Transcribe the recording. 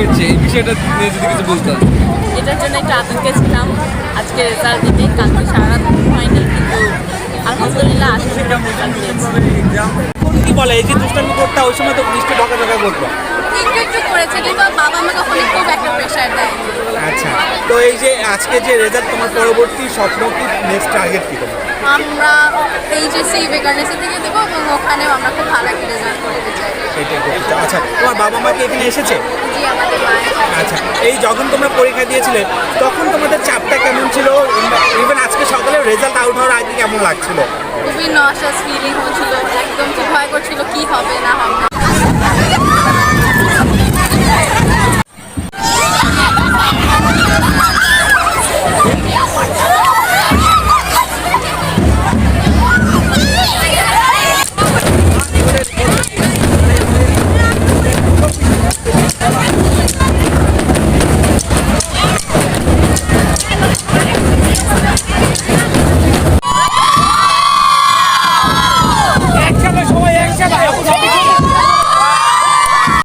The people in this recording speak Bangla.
হয়েছে এই বিষয়টা নিয়ে যদি কিছু বলতেন এটার জন্য একটু আতঙ্কে ছিলাম। আজকে রেজাল্ট দিতে কালকে সারা রাত হয়নি কিন্তু আলহামদুলিল্লাহ আজকে কি বলে? এই যে দুষ্টামি করতে ওই সময় তো বৃষ্টি ঢাকা ঢাকা করব একটু একটু করেছে কিন্তু বাবা আমাকে কখনো খুব একটা প্রেশার দেয় আচ্ছা তো এই যে আজকে যে রেজাল্ট তোমার পরবর্তী স্বপ্ন কি? নেক্সট টার্গেট কি তোমার? আমরা এইচএসসি বেকারনেসি থেকে দেবো এবং ওখানেও আমরা খুব ভালো একটা রেজাল্ট করতে চাই। করতে। আচ্ছা তোমার বাবা মা কি এখানে এসেছে? জি আমাদের মায়ের আচ্ছা এই যখন তোমরা পরীক্ষা দিয়েছিলে তখন তোমাদের চাপটা কেমন ছিল? ইভেন আজকে সকালে রেজাল্ট আউট হওয়ার আগে কেমন লাগছিল? খুবই নশাস ফিলিং হচ্ছিল একদম খুব ভয় করছিল কি হবে?